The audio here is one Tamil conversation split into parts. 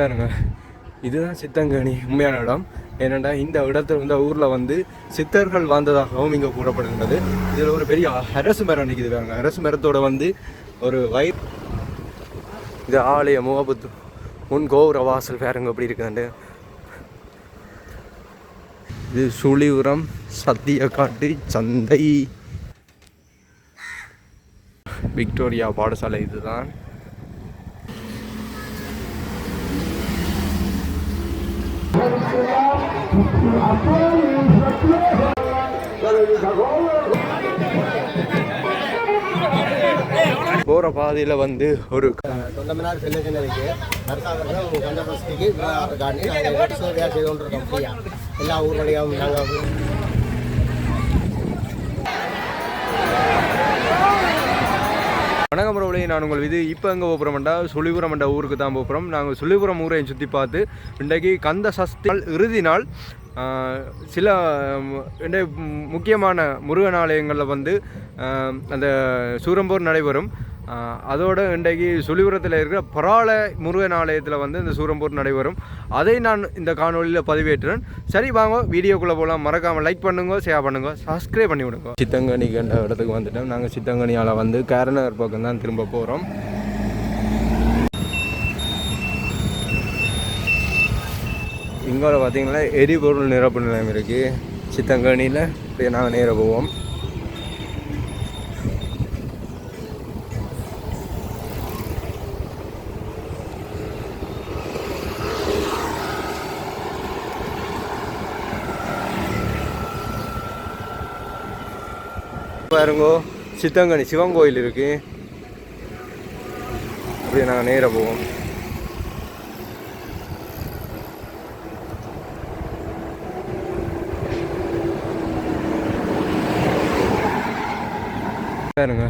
பாருங்க. இதுதான் சித்தங்கனி உண்மையான இடம். ஏனெண்டா இந்த இடத்துல இந்த ஊரில் வந்து சித்தர்கள் வாழ்ந்ததாகவும் இங்கே கூறப்படுகின்றது. இதில் ஒரு பெரிய அரசு மரம் நிற்கிது பாருங்க. அரசு மரத்தோட வந்து ஒரு வய இது ஆலய முகபுத்து. முன் கோபுர வாசல் பாருங்க எப்படி இருக்குதுண்டு இது சுழிபுரம் சத்தியக்காட்டு சந்தை. விக்டோரியா பாடசாலை இதுதான். போகிற பாதையில் வந்து ஒரு தொண்டமனார் செல்லதினருக்கு அரசாங்கம் கந்த வசதிக்கு காட்டி நாங்கள் சேவையாக செய்து கொண்டிருக்கோம் எல்லா ஊர் வழியாகவும் நாங்கள் வணக்கம் ரோலே நான் உங்கள் இது இப்போ எங்கே போகிறோம்டா சுழிபுரம் என்ற ஊருக்கு தான் போகிறோம் நாங்கள் சுழிபுரம் ஊரை சுற்றி பார்த்து இன்றைக்கு கந்த சஷ்டி நாள் இறுதி நாள். சில முக்கியமான முருகன் ஆலயங்களில் வந்து அந்த சூரம்போர் நடைபெறும். அதோடு இன்றைக்கு சுழிபுரத்தில் இருக்கிற பராள முருகன் ஆலயத்தில் வந்து இந்த சூரம்பூர் நடைபெறும். அதை நான் இந்த காணொலியில் பதிவேற்றுறேன். சரி வாங்க வீடியோக்குள்ளே போகலாம் மறக்காமல் லைக் பண்ணுங்க ஷேர் பண்ணுங்க சப்ஸ்கிரைப் பண்ணி விடுங்க. சித்தங்கனி கண்ட இடத்துக்கு வந்துட்டோம். நாங்கள் சித்தங்கனியால் வந்து கேரநகர் பக்கம் தான் திரும்ப போகிறோம் இங்கே பார்த்தீங்கன்னா எரிபொருள் நிரப்பு நிலையம் இருக்குது சித்தங்கனியில் இப்படியே நாங்கள் நேராக போவோம். பாருங்கோ. சித்தங்கனி சிவன் கோயில் இருக்கு. அப்படியே நாங்கள் நேராக போவோம். பாருங்க.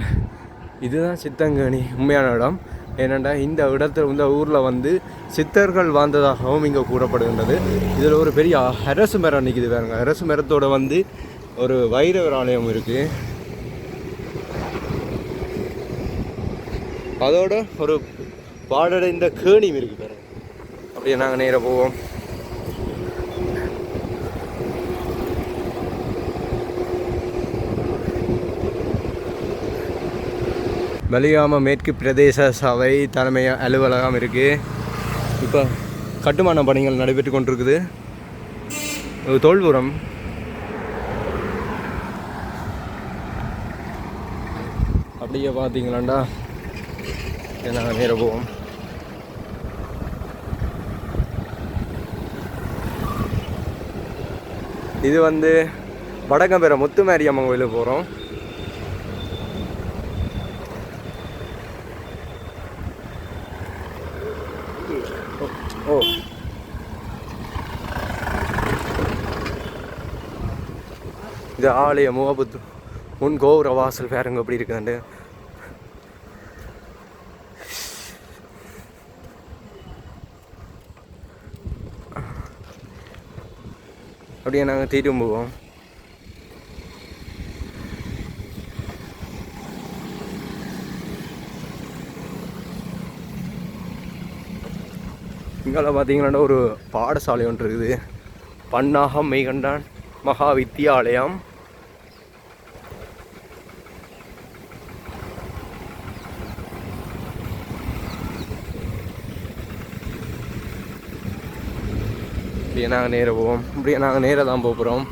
இதுதான் சித்தங்கனி. உண்மையான இடம். ஏனெண்டா இந்த இடத்துல இந்த ஊரில் வந்து சித்தர்கள் வாழ்ந்ததாகவும் இங்கே கூறப்படுகின்றது. இதில் ஒரு பெரிய அரசு மரம் நிற்கிது பாருங்க. அரசு மரத்தோட வந்து ஒரு வைரவர் ஆலயம் இருக்குது அதோட ஒரு பாடடைந்த கேணியும் இருக்கு பாருங்க அப்படியே நாங்கள் நேராக போவோம். வலியாம மேற்கு பிரதேச சபை தலைமை அலுவலகம் இருக்கு. இப்போ கட்டுமான பணிகள் நடைபெற்று கொண்டிருக்குது. தோல்புரம் அப்படியே பார்த்தீங்களாண்டா? நாங்கள் ang hirabuom. இது வந்து வடகம்பேர முத்துமாரியம்மன் கோயிலுக்கு போகிறோம் ஓ. இது ஆலய முகபுத்து முன் கோபுர வாசல் பாருங்க எப்படி இருக்குதுண்டு அப்படியே நாங்கள் தீட்டும் போவோம் இங்கே பார்த்தீங்கன்னா ஒரு பாடசாலை ஒன்று இருக்குது. பன்னாகம் மெய்கண்டான் மகா வித்தியாலயம் இப்படியே நாங்கள் நேராக போவோம். இப்படியே நாங்கள் நேராக தான் போகிறோம்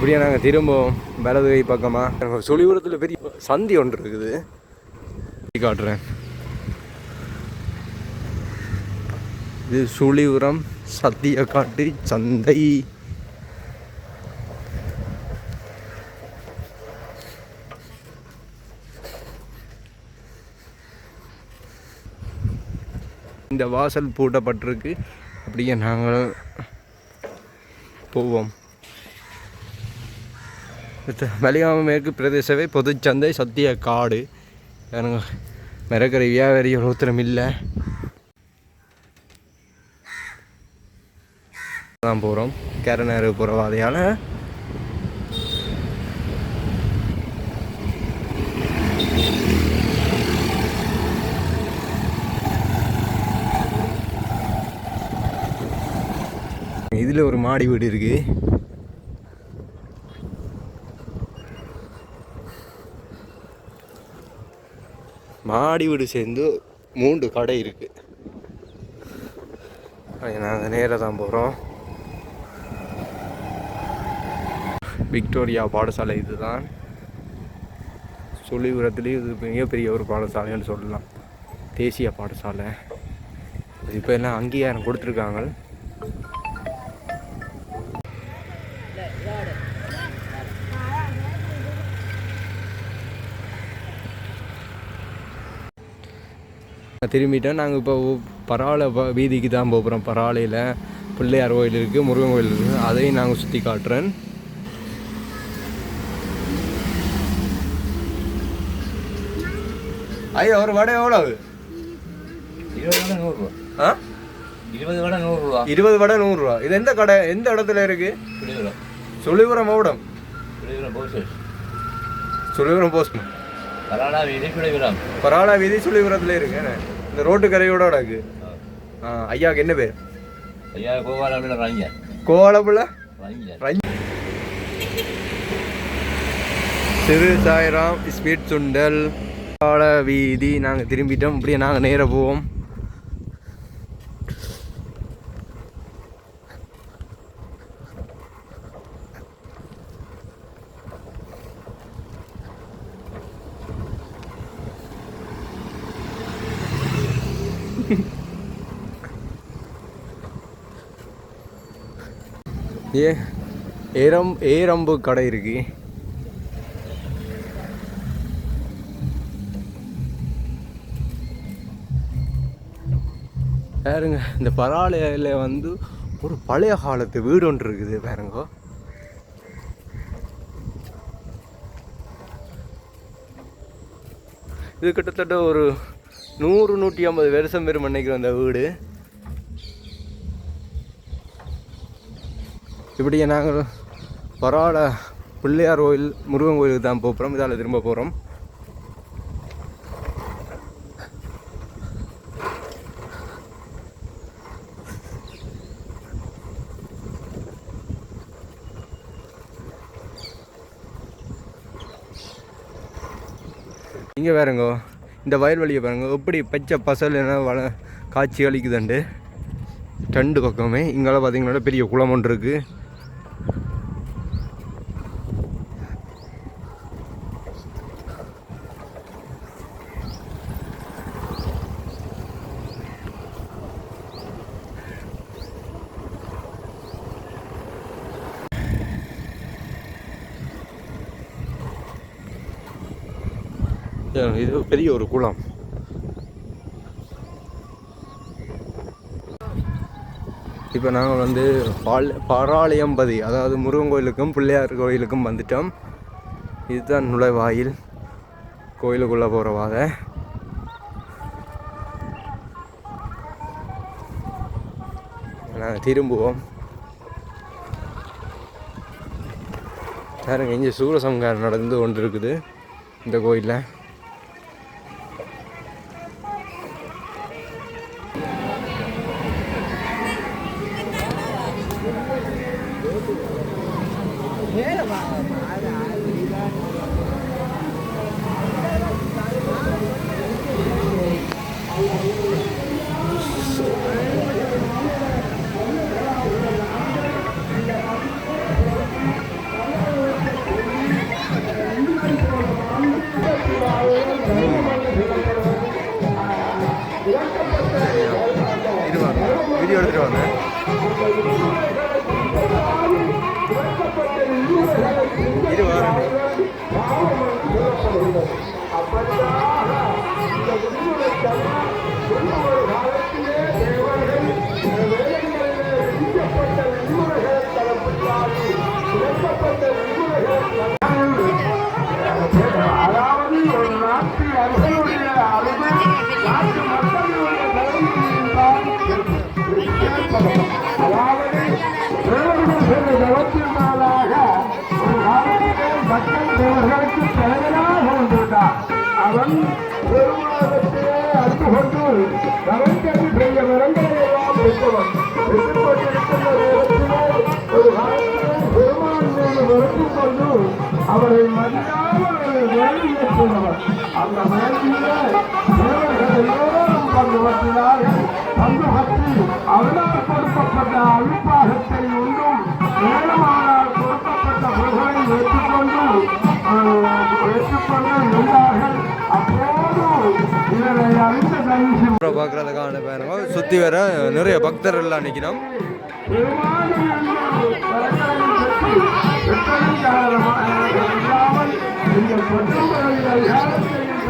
இப்படியே நாங்கள் திரும்பவும் வலது கை பக்கமாக சுழிபுரத்தில் பெரிய சந்தி ஒன்று இருக்குது. காட்டுறேன். இது சுழிபுரம் சத்தியக்காட்டு சந்தை. இந்த வாசல் பூட்டப்பட்டிருக்கு. அப்படியே நாங்கள் போவோம். வலிகாம மேற்கு பிரதேசவே பொதுச்சந்தை சத்திய காடு. எனக்கு மிரக்கரை வியாபாரி ஒருத்தரம் இல்லை. தான் போகிறோம் கேரநேரு போகிற வாதையால் இதில் ஒரு மாடி வீடு இருக்குது மாடி வீடு சேர்ந்து மூன்று கடை இருக்குது நாங்கள் நேராக தான் போகிறோம் விக்டோரியா பாடசாலை இதுதான். சொல்லிபுரத்துலேயும் இது மிகப்பெரிய ஒரு பாடசாலைன்னு சொல்லலாம். தேசிய பாடசாலை. இப்போ எல்லாம் அங்கீகாரம் கொடுத்துருக்காங்க. திரும்பிட்டோம். நாங்கள் இப்போ பரவாயில்ல வீதிக்கு தான் போகிறோம் பரவாயில்லையில் பிள்ளையார் கோயில் இருக்குது முருகன் கோயில் இருக்குது அதையும் நாங்கள் சுற்றி காட்டுறேன் ஐயா ஒரு வடை எவ்வளவு இருபது வடை நூறுரூவா ஆ? இருபது வடை நூறுரூவா இருபது வடை நூறுரூவா இது எந்த கடை? எந்த இடத்துல இருக்குது சுழிபுரம் மாவட்டம். புளியோரம் போஸ்டர்ஸ் சுழிபுரம் போஸ்ட் கராடா வீதி புளியோரம் பரவாயில்ல வீதி சுழிபுரத்தில் இருக்கு என்ன? இந்த ரோட்டு கரையோட இருக்கு ஐயாவுக்கு என்ன பேர்? ஐயா கோபாலம் ரங்க கோவாலப்புள்ள ரங்க சிறு சாய்ராம் ஸ்வீட் சுண்டல். வீதி நாங்கள் திரும்பிட்டோம். அப்படியே நாங்கள் நேராக போவோம். ஏ ஏரம் ஏரம்பு கடை இருக்கு. பாருங்க இந்த பராலையில் வந்து ஒரு பழைய காலத்து வீடு ஒன்று இருக்குது பாருங்க. இது கிட்டத்தட்ட ஒரு நூறு நூற்றி ஐம்பது வருஷம் பெரும் அன்னைக்கு அந்த வீடு. இப்படியே நாங்கள் பரவாயில்ல பிள்ளையார் கோயில் முருகன் கோயிலுக்கு தான் போகிறோம் இதால் திரும்ப போகிறோம் இங்கே வேறுங்கோ இந்த வயல்வெளியை பாருங்க எப்படி பச்சை பசல் என்ன வள காட்சி அளிக்குதுண்டு. ரெண்டு பக்கமே இங்கெல்லாம் பார்த்தீங்கன்னா பெரிய குளம் ஒன்று இருக்குது இது பெரிய ஒரு குளம். இப்போ நாங்கள் வந்து பால் பராலயம்பதி அதாவது முருகன் கோயிலுக்கும் பிள்ளையார் கோயிலுக்கும் வந்துட்டோம். இதுதான் நுழைவாயில். கோயிலுக்குள்ளே போகிற வாதை. நாங்கள் திரும்புவோம். பாருங்க இங்கே சூரசம்காரம் நடந்து கொண்டு இருக்குது இந்த கோயிலில். அந்த வேலையிலே தேவர்கள் எல்லோரும் பங்கு பற்றினார்கள் பங்கு பற்றி அவனால் கொடுக்கப்பட்ட அவிப்பாகத்தை ஒன்றும் மேலமானால் கொடுக்கப்பட்ட பொருள்களை ஏற்றுக்கொண்டு ஏற்றுக்கொண்டு இருந்தார்கள் பாருங்க வர நிறைய பக்தர்கள் எல்லாம் இல்லாமல்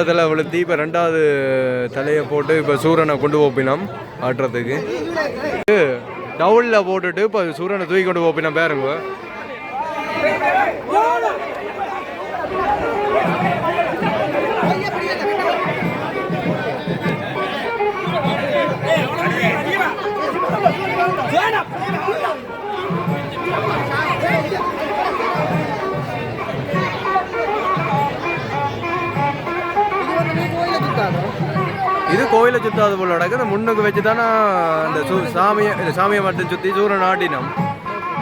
முதலாவது தலை வளர்த்தி இப்போ ரெண்டாவது தலையை போட்டு இப்போ சூரனை கொண்டு போப்பினோம் ஆட்டுறதுக்கு. டவுலில் போட்டுட்டு இப்போ சூரனை தூக்கி கொண்டு போப்பினோம் பேருங்க. கோயிலை சுத்தாது போல நடக்கு முன்னுக்கு வச்சு தானே இந்த சாமியை இந்த சாமியை மட்டும் சுற்றி சூரன் ஆட்டினோம்.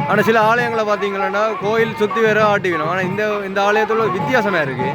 ஆனால் சில ஆலயங்களை பார்த்தீங்கன்னா கோயில் சுற்றி வேற ஆட்டிவினோம் ஆனால் இந்த இந்த ஆலயத்தில் ஒரு வித்தியாசமாக இருக்குது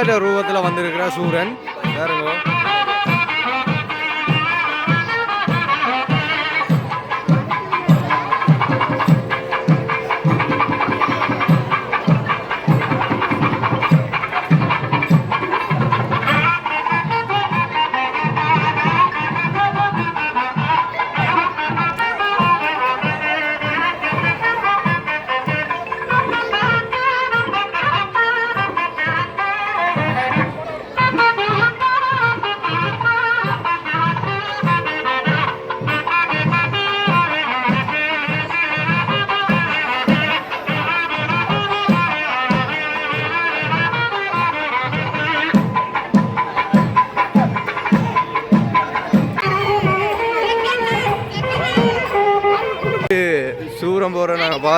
விளையாட்டு ரூபத்தில் வந்திருக்கிற சூரன்.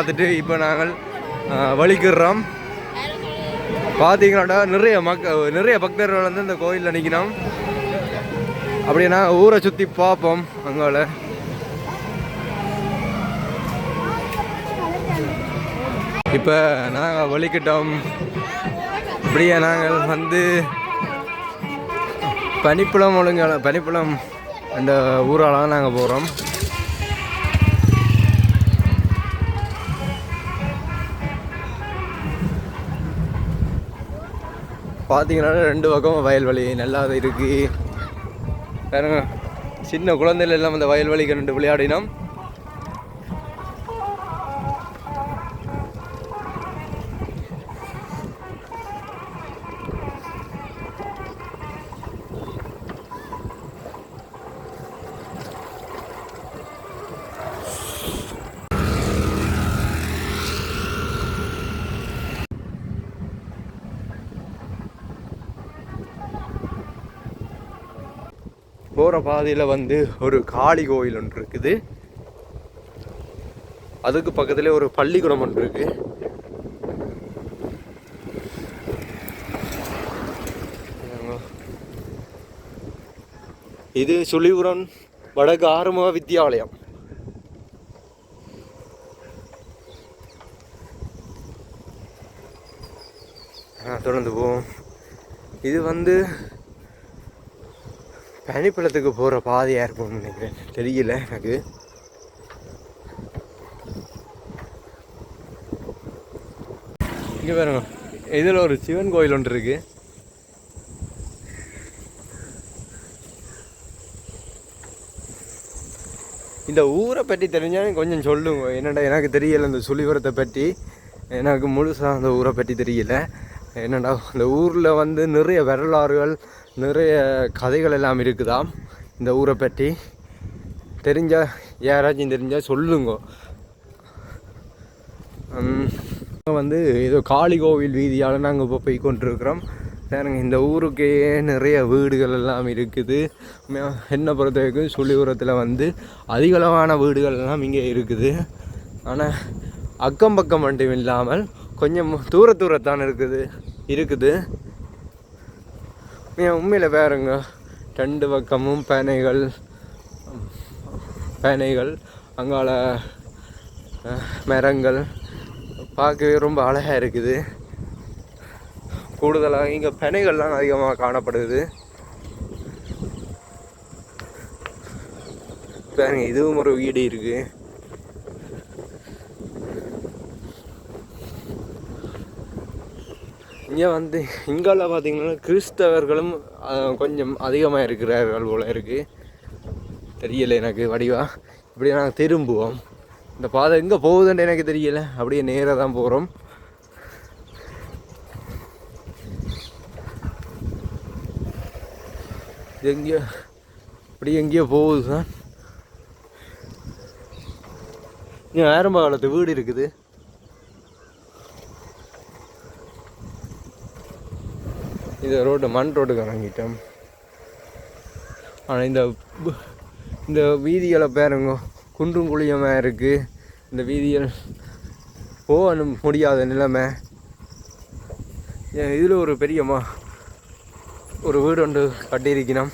பார்த்துட்டு இப்போ நாங்கள் வலிக்கிறோம் பார்த்தீங்கன்னாடா நிறைய மக்க நிறைய பக்தர்கள் வந்து இந்த கோயிலில் நிற்கணும் அப்படியே நாங்கள் ஊரை சுற்றி பார்ப்போம் அங்கால. இப்போ நாங்கள் வலிக்கிட்டோம் இப்படியே நாங்கள் வந்து பனிப்புலம் ஒழுங்கால பனிப்புலம் அந்த ஊராலாம் நாங்கள் போகிறோம் பார்த்தீங்கன்னா ரெண்டு பக்கம் வயல்வெளி நல்லா இருக்குது சின்ன குழந்தைகள் எல்லாம் அந்த வயல்வெளிக்கு ரெண்டு விளையாடினோம். போகிற பாதையில் வந்து ஒரு காளி கோயில் ஒன்று இருக்குது. அதுக்கு பக்கத்துலேயே ஒரு பள்ளிக்கூடம் ஒன்று இருக்கு. இது சுழிபுரம் வடக்கு ஆறுமுக வித்தியாலயம் தொடர்ந்து போவோம். இது வந்து பனிப்பழத்துக்கு போகிற பாதையாக இருக்கும்னு நினைக்கிறேன். தெரியல எனக்கு. இங்கே பாருங்க. இதில் ஒரு சிவன் கோயில் ஒன்று இருக்கு. இந்த ஊரை பற்றி தெரிஞ்சாலும் கொஞ்சம் சொல்லுங்க. என்னடா எனக்கு தெரியல இந்த சுழிவரத்தை பற்றி எனக்கு முழுசாக அந்த ஊரை பற்றி தெரியல. என்னடா இந்த ஊரில் வந்து நிறைய வரலாறுகள் நிறைய கதைகள் எல்லாம் இருக்குதாம் இந்த ஊரை பற்றி. தெரிஞ்சால் யாராச்சும் தெரிஞ்சால் சொல்லுங்க. உம், வந்து ஏதோ காளி கோவில் வீதியால் நாங்கள் இப்போ போய் கொண்டிருக்கிறோம். பாருங்க இந்த ஊருக்கே நிறைய வீடுகள் எல்லாம் இருக்குது. என்னை பொறுத்த வரைக்கும் சுழிபுரத்தில் வந்து அதிகளவான வீடுகள் எல்லாம் இங்கே இருக்குது. ஆனால் அக்கம் பக்கம் மட்டும் இல்லாமல் கொஞ்சம் தூர தூரத்தான் இருக்குது. இருக்குது. உண்மையில் பாருங்க ரெண்டு பக்கமும் பேனைகள். பேனைகள் அங்கால மரங்கள். பார்க்கவே ரொம்ப அழகாக இருக்குது. கூடுதலாக இங்கே பெனைகள்லாம் அதிகமாக காணப்படுது. பாருங்க இதுவும் ஒரு வீடு இருக்குது இங்கே வந்து இங்கால பார்த்தீங்கன்னா கிறிஸ்தவர்களும் கொஞ்சம் அதிகமாக இருக்கிறார்கள் போல இருக்குது தெரியலை எனக்கு வடிவா. இப்படியே நாங்கள் திரும்புவோம். இந்த பாதை எங்கே போகுதுன்னு எனக்கு தெரியலை. அப்படியே நேராக தான் போகிறோம் இது எங்கேயோ இப்படி எங்கேயோ போகுது தான் இங்கே ஆரம்ப காலத்து வீடு இருக்குது. இந்த ரோடு மண் ரோட்டுக்கு இறங்கிட்டோம். ஆனால் இந்த இந்த வீதிகளை பேருங்க குன்றும் குழியமாக இருக்குது இந்த வீதிகள் போக முடியாத நிலைமை. என் இதில் ஒரு பெரியம்மா ஒரு வீடு ஒன்று கட்டியிருக்கணும்.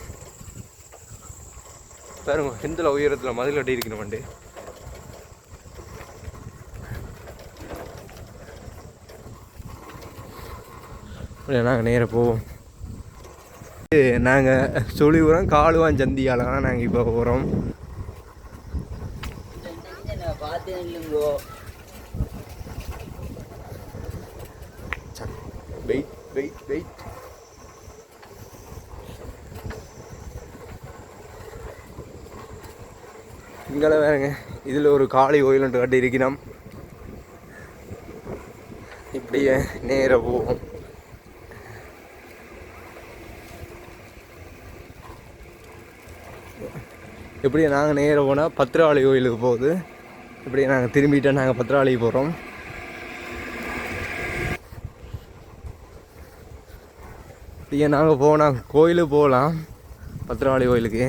பாருங்க எந்த உயரத்தில் மதில் கட்டியிருக்கணும் வண்டி. நாங்கள் நேராக போவோம். நாங்கள் சொல்லிவிடுறோம் காலுவான் சந்தியால தான் நாங்கள் இப்போ போகிறோம் வெயிட் வெயிட் வெயிட் இங்கே வேறங்க இதில் ஒரு காளி கோயில் ஒன்று கட்டி இருக்கிறோம் இப்படியே நேராக போவோம். இப்படியே நாங்கள் நேராக போனால் பத்திரவாளி கோயிலுக்கு போகுது. இப்படியே நாங்கள் திரும்பிட்டு நாங்கள் பத்திரவாளிக்கு போகிறோம் இப்படியே நாங்கள் போனால் கோயிலுக்கு போகலாம் பத்திரவாளி கோயிலுக்கு.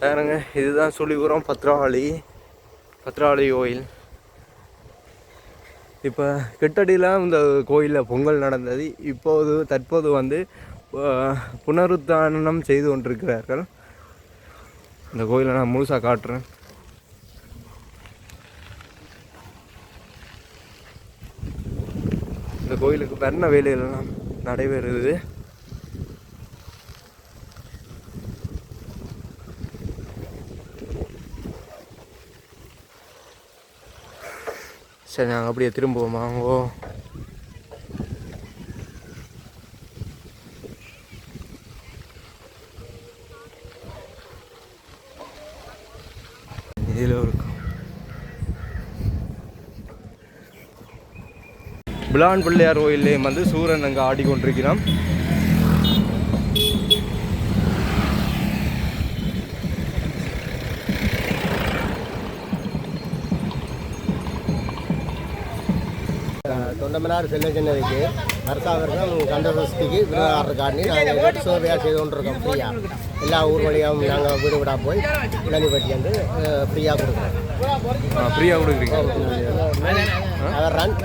வேறங்க இதுதான் சொல்லிபுரம் பத்திரகாளி பத்திரகாளி கோயில். இப்போ கிட்டடியில் இந்த கோயிலில் பொங்கல் நடந்தது. இப்போது தற்போது வந்து புனருத்தானம் செய்து கொண்டிருக்கிறார்கள். இந்த கோயிலை நான் முழுசாக காட்டுறேன். இந்த கோயிலுக்கு வர்ண வேலையெல்லாம் நடைபெறுது. சரி நாங்கள் அப்படியே திரும்புவோமா? ஓ இதில் இருக்கும். பிளான் பிள்ளையார் கோயிலையும் வந்து சூரன் அங்கே ஆடிக்கொண்டிருக்கிறான். தொண்டமனார் செல்ல சின்னதுக்கு வருஷா வருஷம் கந்தசஷ்டிக்கு விருதாளர் காட்டி நாங்கள் சேவையாக செய்து கொண்டிருக்கோம் ஃப்ரீயாக எல்லா ஊர் வழியாகவும் நாங்கள் வீடு வீடாக போய் இளநி பட்டி வந்து ஃப்ரீயாக கொடுக்குறோம். ஃப்ரீயாக கொடுக்குறீங்க? அவர் ரன்.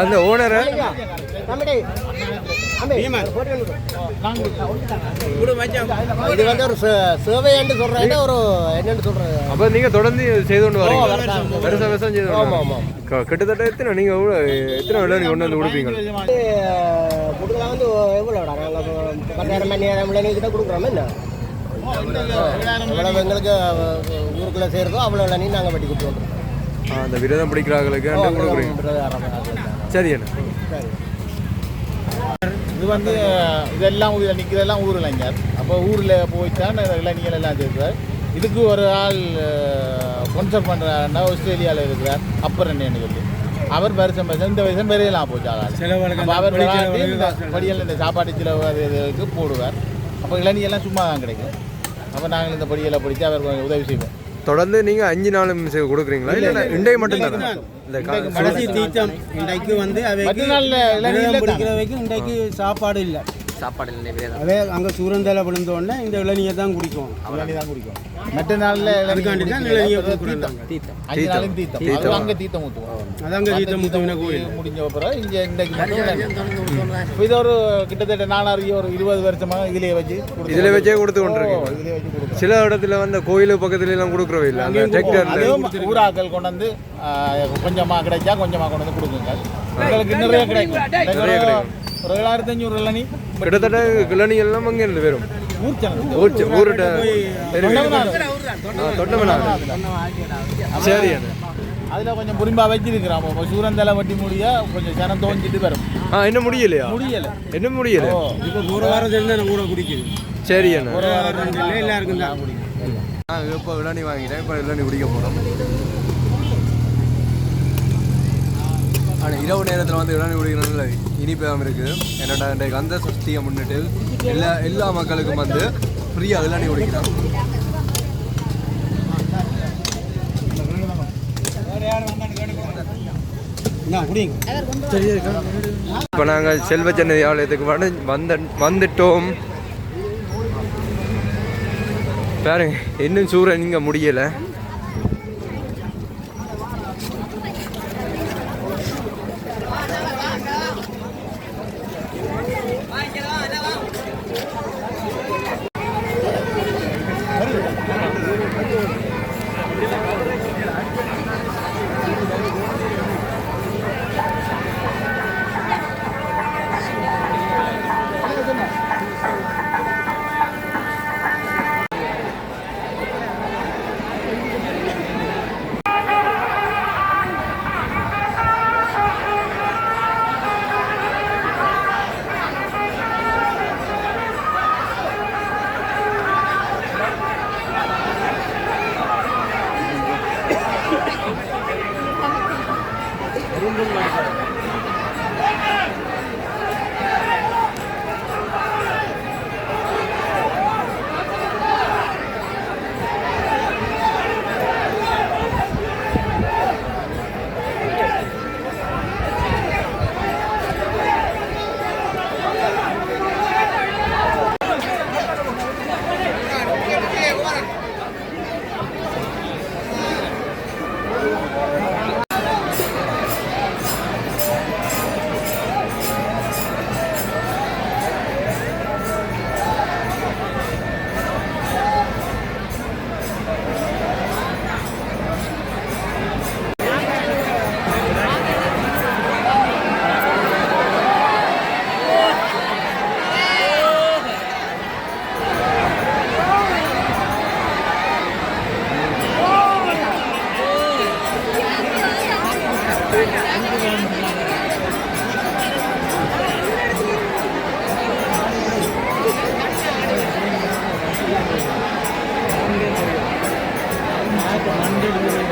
அந்த ஓனரை இது வந்து ஒரு சே- சேவைன்னு சொல்றேன் ஒரு என்னன்னு சொல்றது அப்போ நீங்கள் தொடர்ந்து செய்து கொண்டு வரீங்க வருஷம் வருஷம் செய்து ஆமா, கிட்டத்தட்ட எத்தனை நீங்கள் எவ்வளோ எத்தனை விலை கொண்டு வந்து கொடுப்பீங்க? கொடுக்கலாம் வந்து எவ்வளோடா? நாங்கள் பத்தாயிரம் மணி நேரம் விலை கிட்ட கொடுக்குறோம் என்ன? எவ்வளவு எங்களுக்கு ஊருக்குள்ள சேருதோ அவ்வளோ இளநீ நாங்கள் வெட்டி கொடுத்துருவோம். அந்த விரதம் பிடிக்கிறாங்களுக்கு ரெண்டும் கொடுக்குறீங்க? சரி அண்ணா. சரி. இது வந்து இதெல்லாம் ஊரில் நிற்கிறதெல்லாம் ஊர் இளைஞர். அப்போ ஊரில் போய்த்தான் இளைஞர்கள் எல்லாம் சேர்க்கிறார் இதுக்கு ஒரு ஆள் ஸ்பான்சர் பண்ணுறாருன்னா ஆஸ்திரேலியாவில் இருக்கிறார் அப்பர் என்ன சொல்லி. அவர் வருஷம் வருஷம் இந்த வருஷம் பெரியலாம் போச்சு அவர் படியல் இந்த சாப்பாட்டு செலவு அது இதுக்கு போடுவார். அப்போ இளநியெல்லாம் சும்மா தான் கிடைக்கும். அப்போ நாங்கள் இந்த படியலை பிடிச்சி அவர் கொஞ்சம் உதவி செய்வோம். தொடர்ந்து நீங்கள் அஞ்சு நாளும் செ- கொடுக்குறீங்களா? இல்லை இன்றைய மட்டும் தானே. இந்த கடைசி தீட்டம் இன்றைக்கு வந்து அவைக்கு விரதம் பிடிக்கிறவைக்கு இன்றைக்கு சாப்பாடு இல்லை. சாப்பாடு அதே அங்கே சூரந்தலை விழுந்த உடனே இந்த இளநியை தான் குடிக்கும். இளநீ தான் குடிக்கும். மற்ற நாளில் அதுக்காண்டி தான் இளநியை கொடுக்குறாங்க. தீர்த்தம் அஞ்சு நாளும் தீர்த்தம் அது அங்கே தீர்த்தம் ஊற்றுவோம் கோயில். முடிஞ்ச பிறகு இங்கே இன்றைக்கு. இது ஒரு கிட்டத்தட்ட நாலாறு ஒரு இருபது வருஷமாக இதிலே வச்சு கொடுத்து- இதில் வச்சே கொடுத்து கொடுக்குறோம். சில இடத்துல வந்து கோயில் பக்கத்துல எல்லாம் கொடுக்குறவே இல்லை. அந்த அதுவும் ஊராக்கள் கொண்டு வந்து ஆ, கொஞ்சமா கிடைச்சா கொஞ்சமா கொண்டு வந்து கொடுக்குங்க. உங்களுக்கு நிறைய கிடைக்கும். ஒரு- கிடைக்கும். ஏழாயிரத்தி அஞ்சூறு இளநீ கிட்டத்தட்ட கிளனி எல்லாம் அங்கே இருந்து வரும் ஊர் சேனல் ஊர் ஊருட்ட தொட்டமனா சரி அதுல கொஞ்சம் புரிம்பா வச்சிருக்கிறோம் அப்போ சூரந்தலை வட்டி முடிய கொஞ்சம் ஜனம் தோஞ்சிட்டு வரும் ஆ என்ன முடியலையா முடியல என்ன முடியல இப்போ ஒரு வாரம் நான் ஊரை குடிக்குது சரி ஒரு வாரம் எல்லாருக்கும் தான் நான் இப்போ இளநி வாங்கிட்டேன் இப்போ இளநி குடிக்க போகிறோம் ஆனால் இரவு நேரத்தில் வந்து இளநி குடிக்கிறதுல இனிப்பாகவும் இருக்குது என்னடா இன்றைக்கு அந்த சஷ்டியை முன்னிட்டு எல்லா எல்லா மக்களுக்கும் வந்து ஃப்ரீயாக இளநி குடிக்கிறோம் இப்போ நாங்கள் செல்வச்சன்னதி ஆலயத்துக்கு வந்து வந்த வந்துட்டோம். பாருங்க இன்னும் சூரன் இங்கே முடியலை. 만들고